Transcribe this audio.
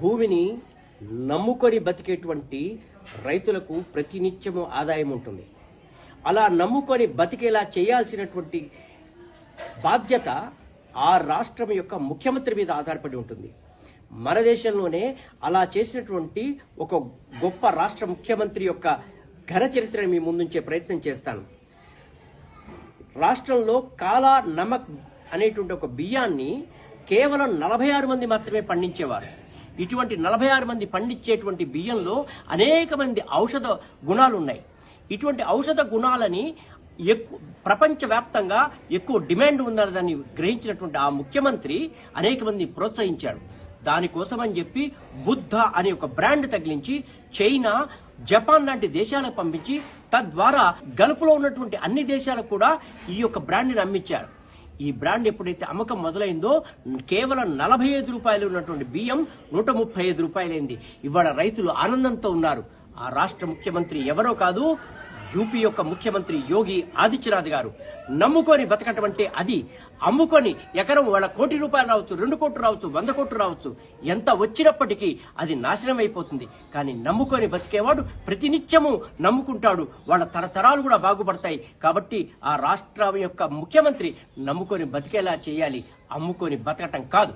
భూమిని నమ్ముకొని బతికేటువంటి రైతులకు ప్రతినిత్యము ఆదాయం ఉంటుంది. అలా నమ్ముకొని బతికేలా చేయాల్సినటువంటి బాధ్యత ఆ రాష్ట్రం యొక్క ముఖ్యమంత్రి మీద ఆధారపడి ఉంటుంది. మన దేశంలోనే అలా చేసినటువంటి ఒక గొప్ప రాష్ట్ర ముఖ్యమంత్రి యొక్క ఘన చరిత్రను మీ ముందుంచే ప్రయత్నం చేస్తాను. రాష్ట్రంలో కాలా నమక్ అనేటువంటి ఒక బియ్యాన్ని కేవలం నలభై ఆరు మంది మాత్రమే పండించేవారు. ఇటువంటి నలభై ఆరు మంది పండించేటువంటి బియ్యంలో అనేక మంది ఔషధ గుణాలు ఉన్నాయి ఇటువంటి ఔషధ గుణాలని ఎక్కువ ప్రపంచవ్యాప్తంగా ఎక్కువ డిమాండ్ ఉన్నదాన్ని గ్రహించినటువంటి ఆ ముఖ్యమంత్రి అనేక మంది ప్రోత్సహించాడు. దానికోసమని చెప్పి బుద్ధ అనే ఒక బ్రాండ్ తగిలించి చైనా జపాన్ లాంటి దేశాలకు పంపించి తద్వారా గల్ఫ్లో ఉన్నటువంటి అన్ని దేశాలకు కూడా ఈ యొక్క బ్రాండ్ని అమ్మించారు ఈ బ్రాండ్ ఎప్పుడైతే అమ్మకం మొదలైందో కేవలం నలభై ఐదు రూపాయలు ఉన్నటువంటి బియ్యం నూట ముప్పై ఐదు రూపాయలైంది. ఇవాళ రైతులు ఆనందంతో ఉన్నారు. ఆ రాష్ట్ర ముఖ్యమంత్రి ఎవరో కాదు యూపీ యొక్క ముఖ్యమంత్రి యోగి ఆదిత్యనాథ్ గారు. నమ్ముకొని బతకటం అంటే అది. అమ్ముకొని ఎకరం వాళ్ళ కోటి రూపాయలు రావచ్చు రెండు కోట్లు రావచ్చు వంద కోట్లు రావచ్చు. ఎంత వచ్చినప్పటికీ అది నాశనం అయిపోతుంది. కానీ నమ్ముకొని బతికేవాడు ప్రతినిత్యము నమ్ముకుంటాడు. వాళ్ళ తరతరాలు కూడా బాగుపడతాయి. కాబట్టి ఆ రాష్ట్రం యొక్క ముఖ్యమంత్రి నమ్ముకొని బతికేలా చేయాలి. అమ్ముకొని బతకటం కాదు.